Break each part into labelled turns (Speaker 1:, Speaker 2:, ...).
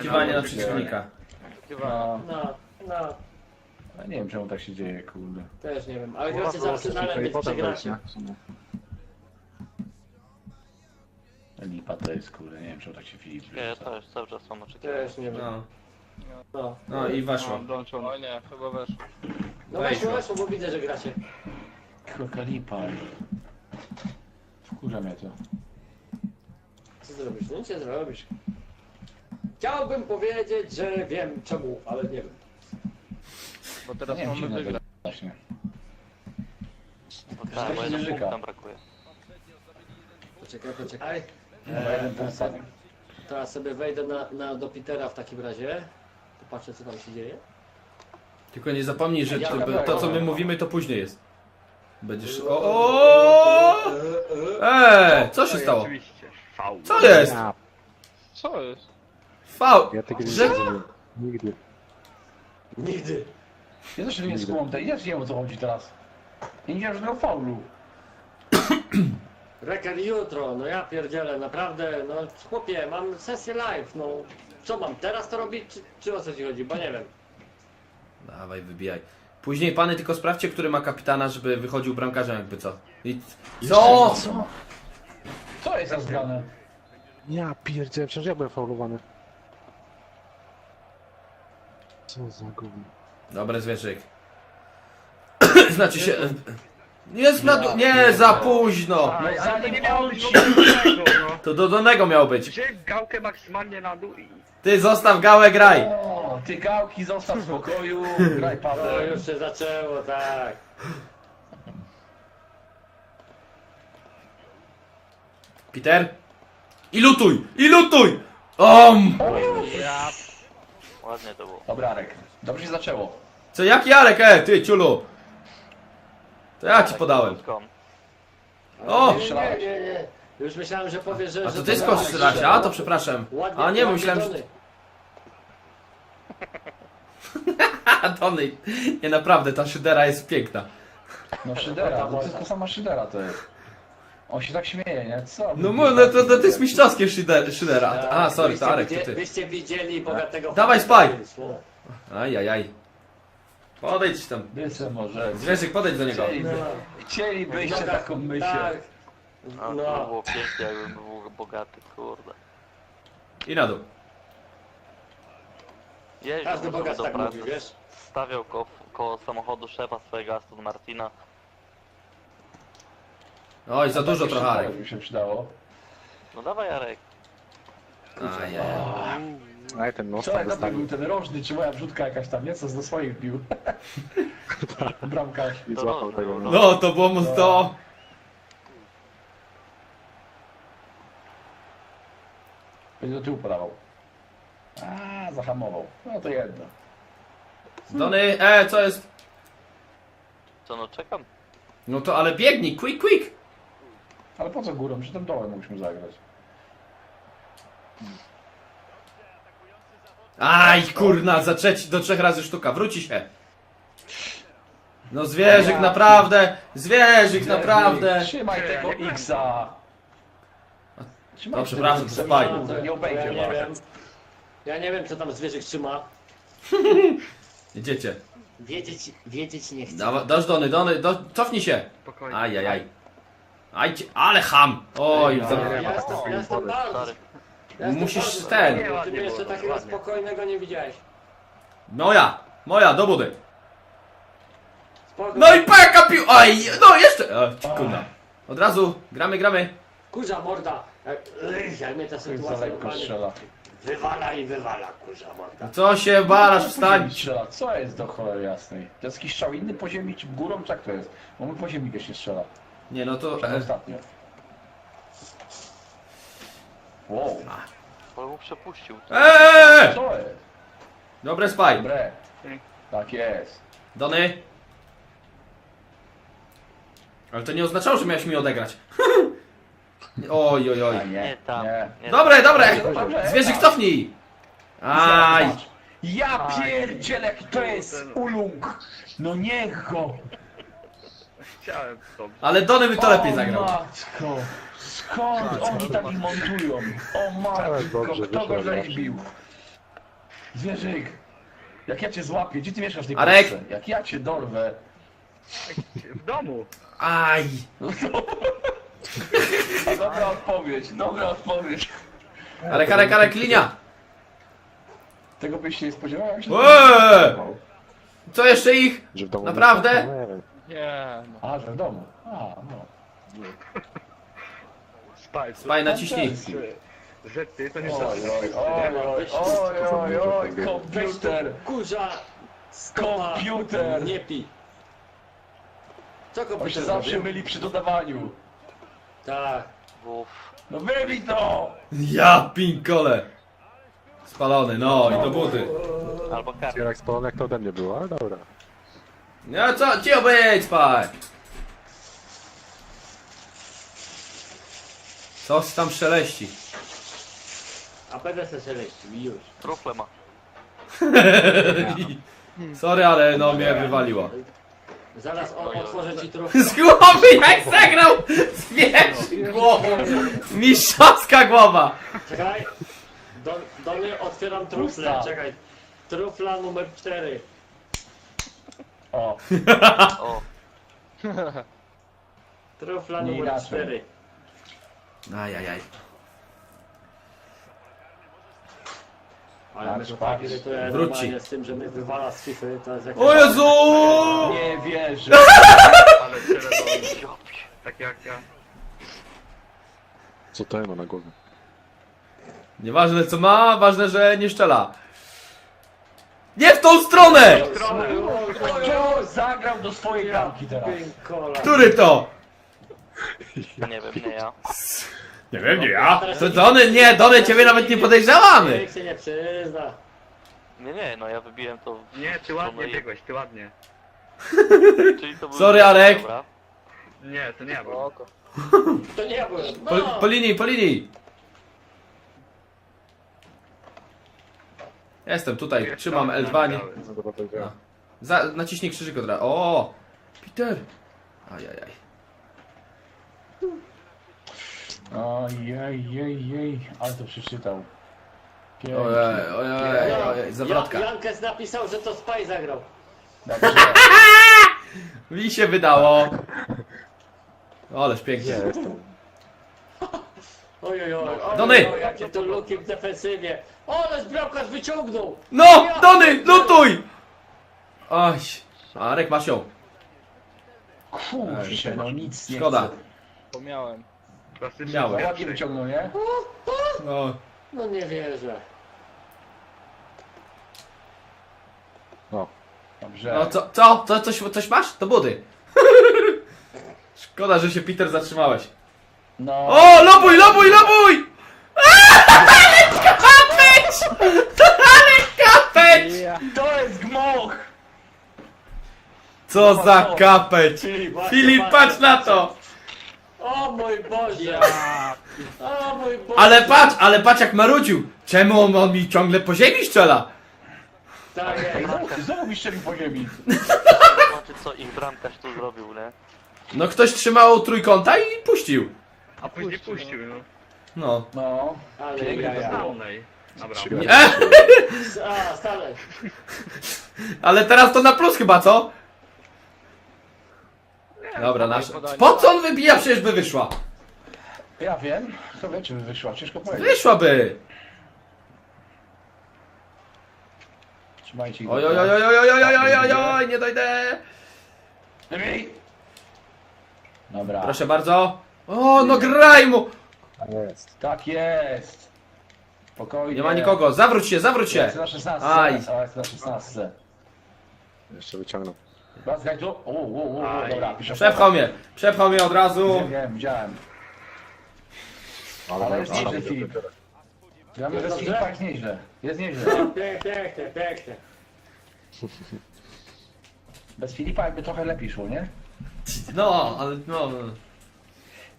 Speaker 1: Oczekiwanie na przeciwnika.
Speaker 2: No,
Speaker 3: No, no,
Speaker 2: ja nie wiem czemu tak się dzieje, kurde.
Speaker 3: też nie wiem, ale gracie z Arsenalem, więc przegracie.
Speaker 2: Lipa to jest, kurde, nie wiem czemu tak się Filip
Speaker 4: Nie, ja
Speaker 2: rzuca.
Speaker 4: też cały czas mam oczekiwania.
Speaker 3: Też nie wiem.
Speaker 1: No,
Speaker 3: No,
Speaker 1: no i weszło.
Speaker 5: O nie, chyba weszło.
Speaker 3: no
Speaker 1: Wejść,
Speaker 3: weszło,
Speaker 1: no.
Speaker 3: weszło, bo widzę, że gracie.
Speaker 2: Jaka lipa. Wkurza mnie to.
Speaker 3: Co zrobisz? No nic nie zrobisz. Chciałbym powiedzieć, że wiem czemu, ale nie wiem.
Speaker 5: Bo
Speaker 2: Nie
Speaker 5: teraz
Speaker 2: wiem,
Speaker 5: mamy
Speaker 2: dziwne
Speaker 5: wygrać.
Speaker 2: to właśnie.
Speaker 4: No tak, bo
Speaker 2: się
Speaker 4: jeden
Speaker 2: żyga.
Speaker 4: punkt nam brakuje.
Speaker 3: Poczekaj, poczekaj.
Speaker 2: Chyba jeden punkt spadł.
Speaker 3: Teraz sobie wejdę na, na, do Petera w takim razie. Popatrzę co tam się dzieje.
Speaker 1: Tylko nie zapomnij, że
Speaker 3: Ja-
Speaker 1: to co my mówimy to później jest. Będziesz... O, o! Eee, co się stało?
Speaker 5: Oczywiście.
Speaker 1: Co jest?
Speaker 5: Co jest?
Speaker 1: Fał!
Speaker 6: Ja tego nie
Speaker 1: Że...
Speaker 6: Nigdy.
Speaker 3: Nigdy.
Speaker 2: Ja też nie skumam tej, ja nie wiem o co chodzi teraz. Ja nie widziałem żadnego faulu.
Speaker 3: Reker jutro, no ja pierdzielę, naprawdę, no chłopie, mam sesję live, no. Co mam, teraz to robić, czy, czy o co ci chodzi, bo nie wiem.
Speaker 1: Dawaj, wybijaj. Później pany tylko sprawdźcie, który ma kapitana, żeby wychodził bramkarzem jakby co. I... Co?
Speaker 2: Co? Co jest za zgrane?
Speaker 6: Ja pierdzielę, przecież ja byłem faulowany. Co za gówno.
Speaker 1: Dobry zwierzyk. znaczy się... Jest na... dół- Nie, za późno!
Speaker 2: No
Speaker 5: Ale nie miało być no.
Speaker 1: To do Donego miał być.
Speaker 5: Wziąłem gałkę maksymalnie na dół i...
Speaker 1: Ty zostaw gałę, graj!
Speaker 2: O, ty gałki zostaw w spokoju, graj
Speaker 3: No
Speaker 2: Paweł.
Speaker 3: już się zaczęło, tak.
Speaker 1: Peter? I lutuj! I lutuj! Om!
Speaker 4: Ładnie to było.
Speaker 2: Dobra, Arek, dobrze się zaczęło.
Speaker 1: Co, jaki Jarek? E, ty, ciulu! To ja ci podałem.
Speaker 4: Skąd?
Speaker 1: O!
Speaker 3: Nie, nie, nie, nie. Już myślałem, że powiesz, że...
Speaker 1: A
Speaker 3: że
Speaker 1: to ty
Speaker 3: to że-
Speaker 1: A, to przepraszam.
Speaker 3: Ładnie,
Speaker 1: A nie, bo
Speaker 3: ładnie
Speaker 1: myślałem, że...
Speaker 3: Tony.
Speaker 1: A, Tony, nie naprawdę, ta szydera jest piękna.
Speaker 2: No Szydera, to tylko sama Szydera to jest. On się tak śmieje, nie? Co?
Speaker 1: No mu- no to, to, to jest mistrzowskie szyder, szydera. A, sorry,
Speaker 3: Byście
Speaker 1: to Arek, to
Speaker 3: widzie-
Speaker 1: ty.
Speaker 3: Byście widzieli bogatego...
Speaker 1: Dawaj,
Speaker 3: faceta.
Speaker 1: Aj, aj, aj. Podejdź tam.
Speaker 2: Dysem może.
Speaker 1: Zwierzyk, podejdź do niego.
Speaker 2: Chcieliby,
Speaker 3: No.
Speaker 2: chcielibyście
Speaker 3: Noga-
Speaker 2: taką myśl.
Speaker 3: Tak.
Speaker 4: A to
Speaker 3: No.
Speaker 4: było pięknie, jakbym był bogaty, kurde.
Speaker 1: I na dół.
Speaker 4: Jeździł
Speaker 3: Każdy
Speaker 4: sobie
Speaker 3: bogat
Speaker 4: do
Speaker 3: tak
Speaker 4: pracy,
Speaker 3: mówi, wiesz?
Speaker 4: stawiał koło, koło samochodu szefa swojego Aston Martina.
Speaker 1: Oj, za dużo
Speaker 2: Takie
Speaker 1: trochę, Arek.
Speaker 2: Szydera by się przydało.
Speaker 4: No dawaj Jarek.
Speaker 1: Ajaj.
Speaker 6: Aj, ten nos
Speaker 2: Co
Speaker 6: tam
Speaker 2: jak dobry był ten rożny, czy moja wrzutka jakaś tam, nie? Co do swoich bił. Bramkarz.
Speaker 6: I złapał tego. No.
Speaker 1: No, to było mu to...
Speaker 2: Będzie do tyłu podawał. A, zahamował. No to jedno.
Speaker 1: Dony, e, co jest?
Speaker 4: Co no czekam?
Speaker 1: No to ale biegnij, quick, quick!
Speaker 2: Ale po co górą? Przy tym dołem mogliśmy zagrać.
Speaker 1: Aj, kurna, za trzeci, do trzech razy sztuka, wróci się. No zwierzyk, naprawdę, zwierzyk, naprawdę.
Speaker 2: Trzymaj tego X-a. Trzymaj
Speaker 1: No, przepraszam, to spaj.
Speaker 2: Nie
Speaker 3: ja
Speaker 2: obejdzie
Speaker 3: nie
Speaker 2: was.
Speaker 3: wiem. Ja nie wiem, co tam zwierzyk trzyma.
Speaker 1: Idziecie.
Speaker 3: Wiedzieć, wiedzieć nie chcę.
Speaker 1: Dawa- Dasz Dony, Dony, do, cofnij się.
Speaker 5: Spokojnie.
Speaker 1: Aj, aj, aj. Aj, cię- ale ham. Oj, za...
Speaker 3: Ja jestem, ja jestem bardzo...
Speaker 1: Musisz
Speaker 3: bardzo-
Speaker 1: ten.
Speaker 3: Ty mnie jeszcze takiego
Speaker 5: ładnie.
Speaker 3: spokojnego nie widziałeś.
Speaker 1: moja, moja, do budy.
Speaker 3: Spoko.
Speaker 1: No i peka pił, aj, no jeszcze. Kurna. Od razu, gramy, gramy.
Speaker 3: Kurza morda. Jak, ech, jak mnie ta sytuacja
Speaker 2: strzela.
Speaker 3: wywala i wywala, kurza morda.
Speaker 1: Co się barasz, wstań.
Speaker 2: Strzela. Co jest do cholery jasnej? To jest jakiś strzał inny po ziemi czy górą? Tak to jest. Bo my po ziemi się strzela.
Speaker 1: Nie no to... E,
Speaker 2: ostatnio. Wow.
Speaker 4: Ale mu przepuścił.
Speaker 1: eee!
Speaker 2: Co jest?
Speaker 1: Dobre spaj.
Speaker 2: Dobre. Tak jest.
Speaker 1: Dony. Ale to nie oznaczało, że miałeś mi odegrać. Oj, oj, oj.
Speaker 2: A nie,
Speaker 4: Nie tam.
Speaker 2: nie.
Speaker 4: Nie
Speaker 1: Dobre, dobre.
Speaker 2: Dobrze,
Speaker 1: Zwierzyk
Speaker 2: tak.
Speaker 1: cofnij. Aj.
Speaker 2: Ja pierdzielę, jaki to jest ulung! No niech go!
Speaker 5: Chciałem to.
Speaker 1: Ale Dony by to lepiej
Speaker 2: o
Speaker 1: zagrał.
Speaker 2: matko! Skąd oni tak ich montują? O
Speaker 6: Ale
Speaker 2: matko,
Speaker 6: dobrze,
Speaker 2: kto go
Speaker 6: wyszło,
Speaker 2: żeś bił? Zwierzyk! Jak ja cię złapię, gdzie ty mieszkasz w tej
Speaker 1: Arek!
Speaker 2: Polsce? Jak ja cię dorwę.
Speaker 5: W domu.
Speaker 1: Aj!
Speaker 2: A dobra odpowiedź, dobra odpowiedź.
Speaker 1: Arek, Arek, Arek, linia!
Speaker 2: Tego byś się nie spodziewał, jak się
Speaker 1: Eee! Co jeszcze ich?
Speaker 6: Że w domu
Speaker 1: Naprawdę?
Speaker 6: Nie
Speaker 5: no.
Speaker 2: A, że w domu. A, no.
Speaker 5: Spaj,
Speaker 1: Spaj, naciśnij.
Speaker 5: Że ty to nie
Speaker 2: Oj,
Speaker 5: zawsze.
Speaker 2: oj, oj, oj, oj, oj, oj, komputer.
Speaker 3: Kurza, stopa,
Speaker 2: Komputer.
Speaker 3: nie pi. Co
Speaker 2: On się
Speaker 3: komputer
Speaker 2: zawsze
Speaker 3: zrobił?
Speaker 2: myli przy dodawaniu.
Speaker 3: Tak.
Speaker 2: No wybij to!
Speaker 1: Ja pinkole! Spalony, no i do buty.
Speaker 4: Albo karta.
Speaker 6: Zbierak spalony jak to ode mnie było, ale dobra.
Speaker 1: No co, ci być, spaj! Coś tam szeleści.
Speaker 3: A będę se szeleścił i już.
Speaker 4: Trufle ma.
Speaker 1: Sorry, ale no mnie wywaliło.
Speaker 3: Zaraz o, otworzę ci trufę.
Speaker 1: Z głowy jak zagrał! Zwierz głową! Mistrzowska głowa!
Speaker 3: Czekaj. Do, do mnie otwieram.
Speaker 2: Pusta.
Speaker 3: Czekaj. Trufla numer 4.
Speaker 2: O,
Speaker 4: O,
Speaker 3: Trufla
Speaker 2: Nie
Speaker 3: numer
Speaker 2: inaczej.
Speaker 3: 4.
Speaker 1: Ajajaj.
Speaker 3: Ale mnie to
Speaker 2: Patrz,
Speaker 3: tak
Speaker 2: patrz.
Speaker 3: irytuje
Speaker 1: Wróci.
Speaker 3: normalnie z tym, że mnie wywala z FIFA. To jest jakieś...
Speaker 1: O Jezu!
Speaker 2: nie wierzę.
Speaker 5: Ale ciele Tak jak ja.
Speaker 6: Co to ja ma na głowie?
Speaker 1: Nieważne co ma, ważne, że nie szczela. Nie w tą stronę!
Speaker 2: Kto zagrał do swojej bramki teraz?
Speaker 3: Kola.
Speaker 1: Który to?
Speaker 4: nie wiem, nie ja.
Speaker 1: Nie wiem, nie ja. To Dony, nie, Dony, ciebie nawet nie podejrzewamy.
Speaker 3: Nikt się nie przyzna.
Speaker 4: Nie, nie, no ja wybiłem to. w-
Speaker 5: Nie, ty ładnie biegłeś, ty ładnie.
Speaker 4: Czyli to był...
Speaker 1: Sorry, Arek.
Speaker 4: Dobra.
Speaker 5: Nie, to nie ja byłem.
Speaker 3: To nie byłem.
Speaker 1: Po,
Speaker 3: No.
Speaker 1: po linii, po linii. Jestem tutaj, trzymam L2. Nie.
Speaker 6: No ja.
Speaker 1: Za, naciśnij krzyżyk od razu. O! Peter! Ajajaj.
Speaker 2: Ojej, jej, jej, ale to przeczytał. Pięknie.
Speaker 1: Ojej, ojej, ojej, zawrotka.
Speaker 3: Jan- Jankes napisał, że to Spy zagrał.
Speaker 2: Dobrze.
Speaker 1: Mi się wydało. Ależ pięknie.
Speaker 6: Nie, jestem.
Speaker 3: Oj, oj, oj. oj,
Speaker 1: Dony!
Speaker 3: oj, Jakie to luki w defensywie. O, ale bramkarz wyciągnął.
Speaker 1: No! Dony, lutuj! Oj, Arek masz ją.
Speaker 2: Kurczę, no nic nie
Speaker 1: Szkoda.
Speaker 2: chcę.
Speaker 5: Klasycznie
Speaker 1: Miałem.
Speaker 2: Ładnie wyciągnął, nie?
Speaker 1: No.
Speaker 3: No nie wierzę.
Speaker 6: O,
Speaker 2: Dobrze.
Speaker 1: No co, co? co coś, coś masz? To budy. Szkoda, że się Peter zatrzymałeś.
Speaker 2: No.
Speaker 1: O, lobuj, lobuj, lobuj! Ale kapeć! Ale kapeć!
Speaker 2: To jest gmoch!
Speaker 1: Co za kapeć!
Speaker 3: Filip,
Speaker 1: patrz na to!
Speaker 3: O mój Boże. O mój Boże.
Speaker 1: Ale patrz, ale patrz jak marudził! Czemu on, on mi ciągle po ziemi strzela?
Speaker 3: Tak
Speaker 2: Ej,
Speaker 3: jest.
Speaker 2: znowu, znowu mi strzelił po ziemi.
Speaker 4: Zobaczyć co ich bramkarz tu zrobił, nie?
Speaker 1: No ktoś trzymał trójkąta i puścił.
Speaker 5: A później puścił, no.
Speaker 1: No.
Speaker 2: No.
Speaker 3: Ale ja.
Speaker 2: znało.
Speaker 5: Downej. Dobra.
Speaker 6: Trzy-
Speaker 3: A, stale.
Speaker 1: ale teraz to na plus chyba, co? Dobra, nasz. Po co on wybija? Przecież by wyszła.
Speaker 2: Ja wiem. Kto wie, czy by wyszła. Ciężko powiedzieć.
Speaker 1: Wyszłaby!
Speaker 2: Trzymajcie ich.
Speaker 1: Oj, oj, oj, oj, oj, oj, oj, oj, oj, oj, nie dojdę!
Speaker 2: Lepiej. Dobra.
Speaker 1: Proszę bardzo. O, no graj mu!
Speaker 6: jest.
Speaker 2: Tak jest. Spokojnie.
Speaker 1: Nie ma nikogo, zawróć się, zawróć się!
Speaker 2: Jest na 16.
Speaker 1: Aj.
Speaker 2: A, jest na 16.
Speaker 6: Jeszcze wyciągnął.
Speaker 2: Rozgraj tu. O, o, o, o,
Speaker 5: Aj.
Speaker 2: dobra. piszę
Speaker 1: Przepchał mnie, przepchał mnie od razu.
Speaker 2: Wiem, wiem, widziałem. Ale jest nieźle, Filip. Gramy bez
Speaker 3: Dobrze?
Speaker 2: Filipa jest nieźle. Jest nieźle.
Speaker 3: Pięknie, pięknie, pięknie.
Speaker 2: Bez Filipa jakby trochę lepiej szło, nie?
Speaker 1: No, ale no. no.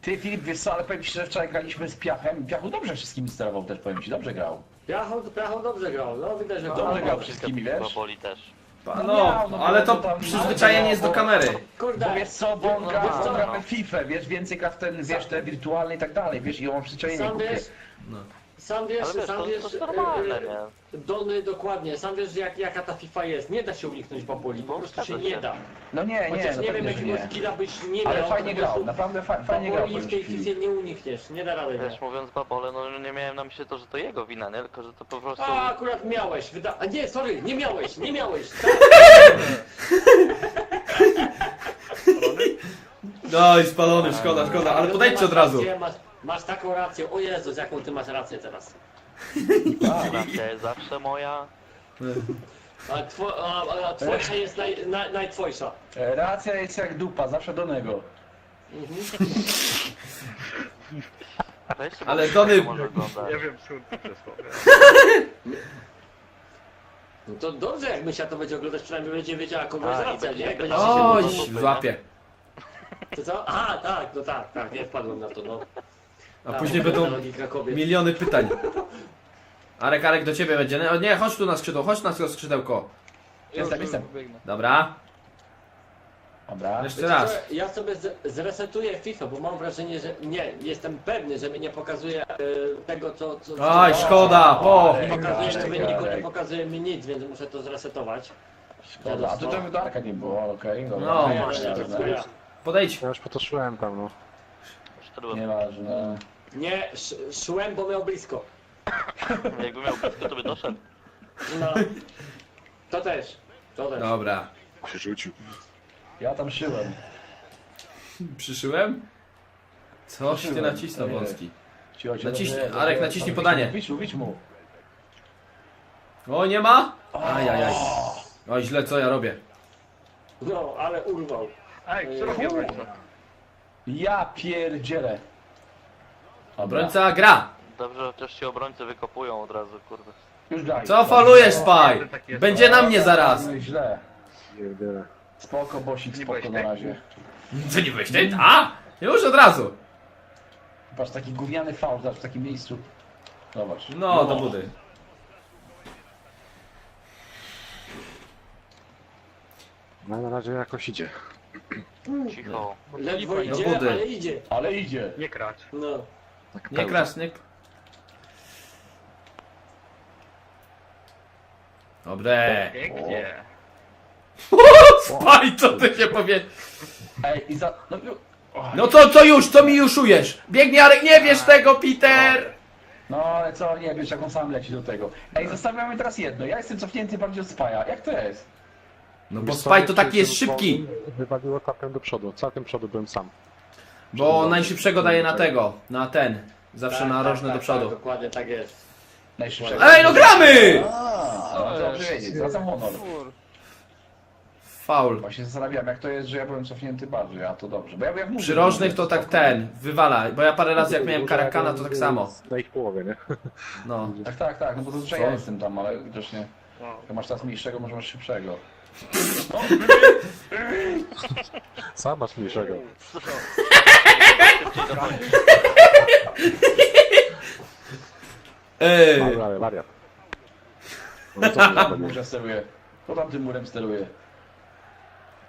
Speaker 2: Ty Filip, wiesz co, ale powiem ci, że wczoraj graliśmy z Piachem. Piachu dobrze wszystkimi sterował też, powiem ci, dobrze grał.
Speaker 3: Piachą, Piachą dobrze grał. No widać, że
Speaker 2: Dobrze
Speaker 3: dobrze
Speaker 2: grał
Speaker 3: grał.
Speaker 2: wszystkimi, wiesz?
Speaker 4: boli też.
Speaker 1: Pa-
Speaker 2: No
Speaker 1: No,
Speaker 2: miał, no
Speaker 1: ale to
Speaker 2: to tam-
Speaker 1: przyzwyczajenie jest do
Speaker 2: bo-
Speaker 1: kamery.
Speaker 2: Bo
Speaker 3: Kurde.
Speaker 2: wiesz co, bo on
Speaker 3: No,
Speaker 2: gra,
Speaker 3: wiesz
Speaker 2: on gra
Speaker 4: no.
Speaker 2: we FIFA, wiesz, więcej gra w ten, wiesz, te wirtualne i tak dalej, wiesz, i on przyzwyczajenie
Speaker 3: Sam
Speaker 2: kupie.
Speaker 3: wiesz, Sam wiesz,
Speaker 4: Ale wiesz,
Speaker 3: sam
Speaker 4: to,
Speaker 3: wiesz,
Speaker 4: to jest normalne,
Speaker 3: e,
Speaker 4: nie?
Speaker 3: Dony dokładnie, sam wiesz jak, jaka ta FIFA jest. Nie da się uniknąć baboli, po prostu się nie da.
Speaker 2: No nie, nie,
Speaker 3: Chociaż
Speaker 2: no
Speaker 3: nie wiem
Speaker 2: pewnie, że
Speaker 3: jakiego
Speaker 2: nie.
Speaker 3: skilla byś nie
Speaker 2: Ale
Speaker 3: miał.
Speaker 2: fajnie
Speaker 3: po
Speaker 2: grał,
Speaker 3: prostu
Speaker 2: naprawdę fa fajnie grał.
Speaker 3: Baboli w tej
Speaker 2: powiem ci.
Speaker 3: FIFA nie unikniesz, nie da rady. Nie.
Speaker 4: Wiesz, mówiąc babole, no nie miałem na myśli to, że to jego wina, nie? Tylko, że to po prostu...
Speaker 3: A, akurat miałeś, wyda... A nie, sorry, nie miałeś, nie miałeś. Tak.
Speaker 1: No i spalony, szkoda, szkoda, ale podejdźcie od razu.
Speaker 3: Masz, masz taką rację, o Jezus, jaką ty masz rację teraz.
Speaker 4: Racja jest zawsze moja.
Speaker 3: A, two, a, a twojsza jest naj, naj, najtwojsza.
Speaker 2: E, Racja jest jak dupa, zawsze do niego.
Speaker 4: Weźcie,
Speaker 1: Ale
Speaker 4: bo
Speaker 1: Tony-
Speaker 4: może oglądać.
Speaker 5: Ja wiem, co przysłowie.
Speaker 3: No to dobrze, jak Mysia to będzie oglądać, przynajmniej będzie wiedziała, kogo jest
Speaker 4: A, i
Speaker 3: racja,
Speaker 4: będzie
Speaker 3: nie? Jak będzie się
Speaker 1: Oj, złapie.
Speaker 3: To co? Aha, tak, no tak, tak, nie wpadłem na to, no.
Speaker 1: A później
Speaker 3: to
Speaker 1: będą miliony pytań. Arek, Arek, do ciebie będzie. Nie, nie, chodź tu na skrzydło, chodź na skrzydełko.
Speaker 2: Jestem, jestem.
Speaker 1: Dobra,
Speaker 2: Dobra.
Speaker 1: jeszcze
Speaker 3: Wiecie
Speaker 1: raz.
Speaker 3: co, Ja sobie z- zresetuję FIFA, bo mam wrażenie, że nie, jestem pewny, że mi nie pokazuje e, tego, co... co co
Speaker 1: Oj, szkoda, po.
Speaker 3: Nie pokazuje mi wyniku, nie pokazuje mi nic, więc muszę to zresetować.
Speaker 2: Szkoda. A tu tego Darka nie było, okej. dobra.
Speaker 1: No,
Speaker 2: Nie,
Speaker 3: właśnie,
Speaker 2: nie,
Speaker 3: to wkurza.
Speaker 1: Podejdź.
Speaker 6: Ja już po to szłem tam, no.
Speaker 4: Szedłem.
Speaker 2: Nieważne.
Speaker 3: Nie, sz, szłem, bo miał blisko.
Speaker 4: Jakby miał blisko, to by doszedł.
Speaker 3: No. To też, to też.
Speaker 1: Dobra.
Speaker 6: Się rzucił.
Speaker 2: Ja tam szyłem.
Speaker 1: Przyszyłem? Coś ty
Speaker 2: Przyszyłem.
Speaker 1: nacisnął,
Speaker 2: Ojej.
Speaker 1: wąski.
Speaker 2: Cicho,
Speaker 1: Naciśnij, Arek, naciśnij podanie.
Speaker 2: Widź mu, widź mu.
Speaker 1: O, nie ma? Ajajaj. Oj, źle, co ja robię?
Speaker 3: No, ale urwał.
Speaker 5: Ej, co robię?
Speaker 2: Ja pierdzielę. Dobra.
Speaker 1: Obrońca gra.
Speaker 4: Dobrze, chociaż ci obrońcy wykopują od razu, kurde.
Speaker 2: Już graj.
Speaker 1: Co falujesz, Spaj? Będzie na mnie zaraz.
Speaker 2: No i źle.
Speaker 6: Pierdziele.
Speaker 2: Spoko, bosik, spoko na razie.
Speaker 1: Co nie byłeś ty? A? Już od razu.
Speaker 2: Patrz, taki gówniany faul, zobacz, w takim miejscu. Zobacz.
Speaker 1: No, do budy.
Speaker 6: No na razie jakoś idzie.
Speaker 4: Cicho.
Speaker 3: Ledwo
Speaker 1: Do
Speaker 3: idzie,
Speaker 1: budy.
Speaker 3: ale idzie.
Speaker 2: Ale idzie.
Speaker 5: Nie kracz.
Speaker 3: No.
Speaker 6: Tak
Speaker 1: Nie
Speaker 6: pełno.
Speaker 1: krasz, nie... Dobre.
Speaker 5: Pięknie.
Speaker 1: Spaj, co ty się powie...
Speaker 2: Ej, i za... No, ju- o,
Speaker 1: No to co już, co mi juszujesz? Biegnie, Arek, nie wiesz tego, Peter!
Speaker 2: no ale co, nie wiesz, jak on sam leci do tego. Ej, zostawiam mnie teraz jedno. Ja jestem cofnięty bardziej od Spaja. Jak to jest?
Speaker 1: No bo Spaj to taki jest szybki.
Speaker 6: Wywaliło całkiem do przodu. Całkiem przodu byłem sam.
Speaker 1: Bo najszybszego daje na tego, na ten. Zawsze
Speaker 3: Tak,
Speaker 1: na
Speaker 3: tak,
Speaker 1: rożne
Speaker 3: tak,
Speaker 1: do przodu.
Speaker 3: Tak, dokładnie tak jest.
Speaker 2: Najszybszego.
Speaker 1: Ej, no gramy!
Speaker 2: A, no to dobrze wiedzieć, zwracam honor.
Speaker 1: Faul.
Speaker 2: Właśnie zastanawiam, jak to jest, że ja byłem cofnięty bardziej, a to dobrze. Bo ja jak mówię,
Speaker 1: Przy rożnych to tak ten, wywala. Bo ja parę razy jak miałem karakana to tak samo.
Speaker 6: Na ich połowie, nie?
Speaker 1: No.
Speaker 2: Tak, tak, tak, no bo zazwyczaj
Speaker 1: Co?
Speaker 2: ja jestem tam, ale widocznie
Speaker 5: No.
Speaker 2: jak masz teraz mniejszego, może masz szybszego.
Speaker 6: Sam masz mniejszego.
Speaker 1: Ej,
Speaker 6: Dobra, wariat. No co ty
Speaker 2: steruje? Kto tam tym murem steruje?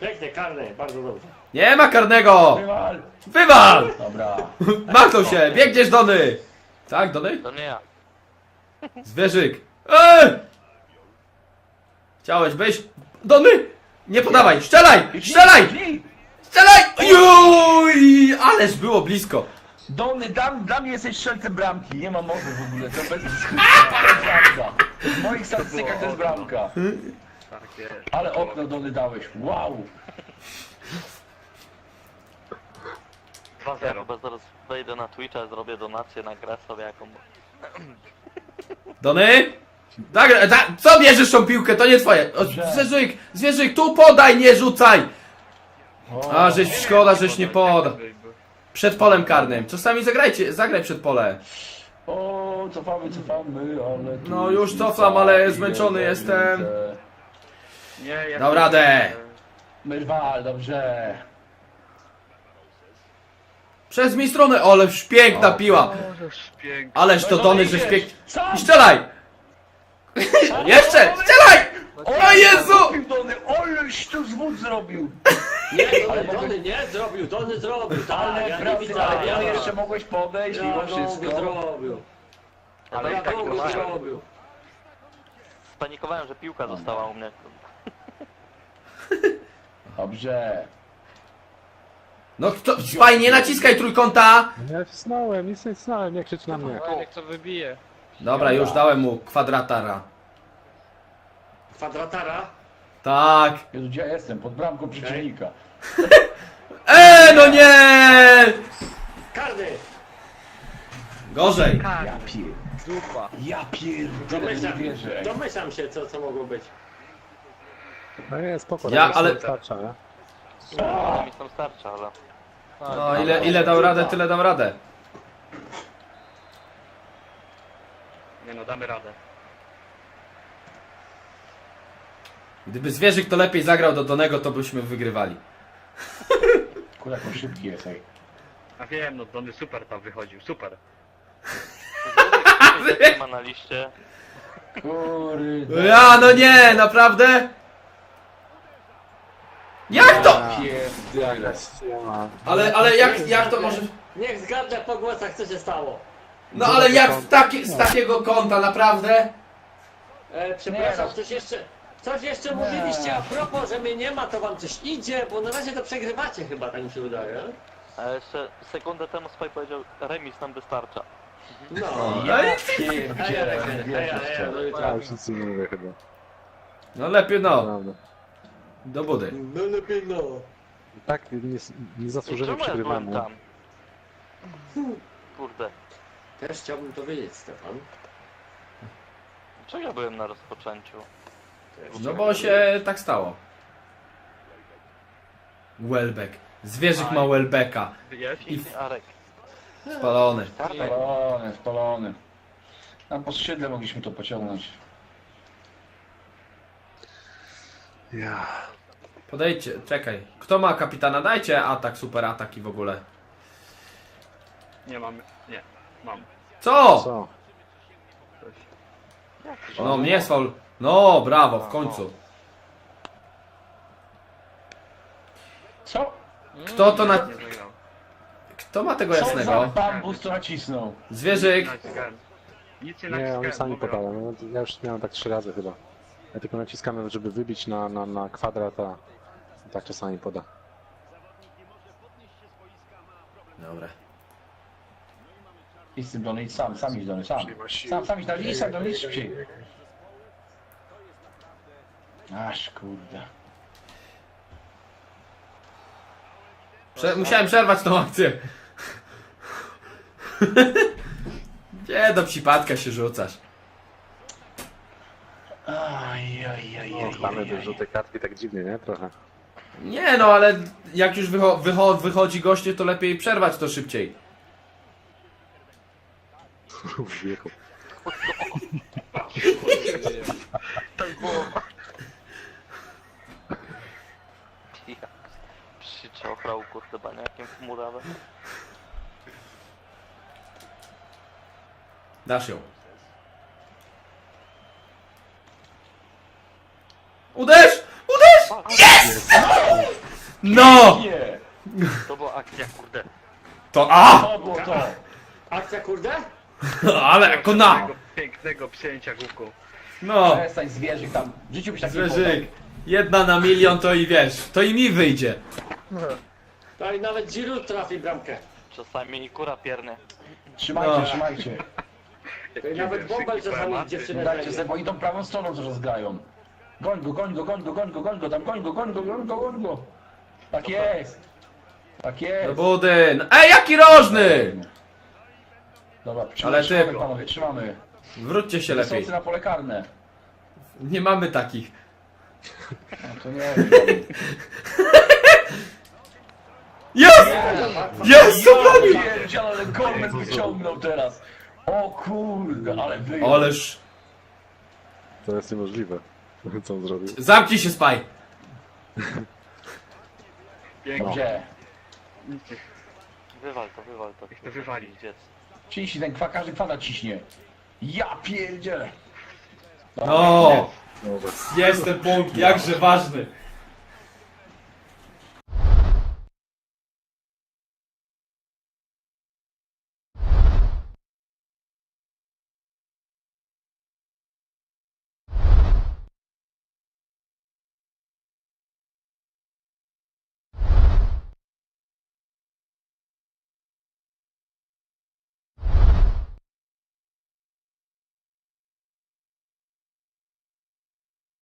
Speaker 3: Pięknie, karny, bardzo dobrze.
Speaker 1: nie ma karnego!
Speaker 2: Wywal!
Speaker 1: Wywal!
Speaker 2: Dobra.
Speaker 1: Machnął się, biegniesz Dony! Tak, Dony?
Speaker 4: To nie ja.
Speaker 1: Zwierzyk. Ej! Chciałeś być? Dony! Nie podawaj, strzelaj! Strzelaj! Strzelaj! Juj! Ależ było blisko.
Speaker 2: Dony, dam, dla mnie jesteś strzelcem bramki, nie ma mowy w ogóle, to bez bramka. W moich statystykach to jest bramka.
Speaker 5: Tak jest.
Speaker 2: Ale okno Dony dałeś, wow!
Speaker 5: 2-0.
Speaker 4: Ja chyba zaraz wejdę na Twitcha, zrobię donację na grę sobie jaką...
Speaker 1: Dony? Tak, da, co bierzesz tą piłkę? To nie twoje. O, zwierzyk, zwierzyk, tu podaj, nie rzucaj!
Speaker 2: O,
Speaker 1: A, żeś szkoda, żeś nie poda. Przed polem karnym. Czasami zagrajcie, zagraj przed pole.
Speaker 2: o cofamy, cofamy, ale... tu
Speaker 1: No, już cofam, ale zmęczony jestem.
Speaker 2: wielce.
Speaker 5: Nie, ja
Speaker 1: Dał radę.
Speaker 2: Myrwal, dobrze.
Speaker 1: Przez mi stronę, ależ piękna piła.
Speaker 5: Pięknie.
Speaker 1: Ależ to
Speaker 2: No,
Speaker 1: Dony,
Speaker 2: no
Speaker 1: żeś
Speaker 2: idziesz.
Speaker 1: pięknie... I strzelaj! Jeszcze! Strzelaj! O Jezu!
Speaker 2: Zrobił Dony, oleś tu zwód zrobił!
Speaker 3: Nie,
Speaker 2: Ale
Speaker 3: Dony, nie zrobił, Dony zrobił, tak,
Speaker 2: Ale
Speaker 3: ja nie
Speaker 2: ale
Speaker 3: ja
Speaker 2: ja jeszcze mogłeś podejść
Speaker 3: ja
Speaker 2: mimo wszystko.
Speaker 3: zrobił.
Speaker 4: Ale
Speaker 3: Ja
Speaker 4: ja
Speaker 3: długo
Speaker 4: spanikowałem.
Speaker 3: to robił.
Speaker 4: Spanikowałem, że piłka została u mnie.
Speaker 2: Dobrze.
Speaker 1: No kto, spaj, nie naciskaj trójkąta!
Speaker 6: Nie wsnąłem, nic nie wsnąłem, nie krzycz na mnie.
Speaker 5: Niech to wybije.
Speaker 1: Dobra, już dałem mu kwadratara.
Speaker 3: Kwadratara.
Speaker 1: Tak.
Speaker 2: Jezu, gdzie ja jestem? Pod bramką przeciwnika.
Speaker 1: Eee, no nie!
Speaker 3: Karny.
Speaker 1: Gorzej.
Speaker 2: Ja pier...
Speaker 5: Dupa.
Speaker 2: Ja pierdolę, nie
Speaker 3: Domyślam,
Speaker 2: wierzę.
Speaker 3: domyślam się, co, co mogło być.
Speaker 6: No nie, spoko,
Speaker 1: Ja, ale-
Speaker 6: ale... starcza, nie?
Speaker 4: Mi tam starcza, ale...
Speaker 1: No ile, ile dał radę, tyle dał radę.
Speaker 5: Nie no, damy radę.
Speaker 1: Gdyby zwierzyk to lepiej zagrał do Donego, to byśmy wygrywali.
Speaker 2: Kurde, jak on szybki jest, ej.
Speaker 5: A wiem, no Dony super tam wychodził, super.
Speaker 4: Nie ma na liście.
Speaker 2: Kurde.
Speaker 1: Ja, no nie, naprawdę? Jak to?
Speaker 2: Pierdolę.
Speaker 1: Ale, ale jak, jak to może...
Speaker 3: Niech zgadnę po głosach, co się stało.
Speaker 1: No ale jak w taki, z takiego kąta, naprawdę?
Speaker 3: E, przepraszam,
Speaker 2: Nie, no.
Speaker 3: coś jeszcze... Coś jeszcze mówiliście a propos, że mnie nie ma, to wam coś idzie, bo na razie to przegrywacie chyba, tak mi się wydaje.
Speaker 4: A jeszcze sekundę temu Spy powiedział, remis nam wystarcza.
Speaker 3: No.
Speaker 2: Ja
Speaker 3: Hej,
Speaker 2: pierdzielę,
Speaker 3: hej,
Speaker 2: nie
Speaker 6: Ja mówię chyba.
Speaker 1: No lepiej no,
Speaker 6: Naprawdę.
Speaker 1: do budy.
Speaker 3: No lepiej no.
Speaker 6: Tak, nie, nie zasłużymy
Speaker 4: Czemu ja byłem
Speaker 6: przegrywamy.
Speaker 4: tam? Kurde.
Speaker 3: Też chciałbym to wiedzieć, Stefan.
Speaker 4: Czego ja byłem na rozpoczęciu?
Speaker 1: No bo się tak stało. Welbeck. Zwierzyk ma Welbecka. I
Speaker 4: Arek.
Speaker 1: spalony.
Speaker 2: Spalony, spalony. Tam po skrzydle mogliśmy to pociągnąć.
Speaker 6: Ja.
Speaker 1: Podejdźcie, czekaj. Kto ma kapitana? Dajcie atak, super atak i w ogóle.
Speaker 5: Nie mam, nie, mam.
Speaker 1: Co?
Speaker 6: Co?
Speaker 1: No, mnie jest faul. No, brawo, w końcu.
Speaker 2: Co?
Speaker 1: Kto to na...
Speaker 5: Nie.
Speaker 1: Kto ma tego
Speaker 2: Co za
Speaker 1: jasnego?
Speaker 2: bambus to nacisnął?
Speaker 1: Zwierzyk.
Speaker 5: Naciskałem. Nic nie
Speaker 6: Nie,
Speaker 5: naciskałem.
Speaker 6: oni sami
Speaker 5: mówię.
Speaker 6: podałem. No, Ja już miałem tak trzy razy chyba. Ja tylko naciskamy, żeby wybić na, na, na kwadrat, a tak czasami poda.
Speaker 1: Dobra.
Speaker 2: Idź z tym idź sam, sam idź Dony, sam. Sam, sam idź Dony, idź sam Dony, idź szybciej. Aż kurde.
Speaker 1: Prze musiałem przerwać tą akcję. Gdzie do przypadka się rzucasz?
Speaker 2: Aj, aj, aj,
Speaker 6: No,
Speaker 2: aj,
Speaker 6: mamy do żółtej kartki tak dziwnie, nie? Trochę.
Speaker 1: Nie no, ale jak już wycho wycho wychodzi goście, to lepiej przerwać to szybciej.
Speaker 6: Wieku.
Speaker 4: Ja przyczochrał kurde baniakiem w murawę.
Speaker 1: Dasz ją. Uderz! Uderz! Jest! No!
Speaker 2: Nie!
Speaker 4: To była akcja kurde.
Speaker 1: To A!
Speaker 2: To było to!
Speaker 3: Akcja kurde?
Speaker 1: Ale jako na!
Speaker 5: Tego pięknego przyjęcia główką.
Speaker 1: No!
Speaker 2: Przestań zwierzyk tam. W życiu byś taki
Speaker 1: Zwierzyk. Jedna na milion to i wiesz, to i mi wyjdzie.
Speaker 3: To i nawet Giroud trafi bramkę.
Speaker 4: Czasami i kura piernie.
Speaker 2: Trzymajcie,
Speaker 1: No.
Speaker 2: trzymajcie.
Speaker 3: To i nawet bąbel czasami dziewczynę
Speaker 2: Dajcie
Speaker 3: weźmie.
Speaker 2: sobie, bo tą prawą stroną zaraz grają. Goń go, goń go, goń go, goń go, goń go, tam goń go, goń go, goń go, goń go. Tak jest. Tak
Speaker 1: Do
Speaker 2: jest.
Speaker 1: budy. No, Ej, jaki rożny!
Speaker 2: Dobra,
Speaker 1: Ale
Speaker 2: trzymamy,
Speaker 1: ty-
Speaker 2: trzymamy panowie, trzymamy.
Speaker 1: Wróćcie się lepiej.
Speaker 2: Wysoccy na pole karne.
Speaker 1: Nie mamy takich.
Speaker 2: No to nie wiem.
Speaker 1: Jest! Jest! Zabronił!
Speaker 2: Ale Gomez wyciągnął teraz. O kurde, ale wyjął.
Speaker 1: Ależ...
Speaker 6: To jest niemożliwe. Co on zrobił?
Speaker 1: Zamknij się, spaj!
Speaker 5: Pięknie.
Speaker 2: Dobrze.
Speaker 4: Wywal to, wywal to.
Speaker 5: to wywalić.
Speaker 4: Dziec.
Speaker 2: Ciśnij ten kwa, każdy ciśnie. Ja pierdzielę.
Speaker 1: No!
Speaker 6: Dobra.
Speaker 1: Jest ten punkt, jakże ważny.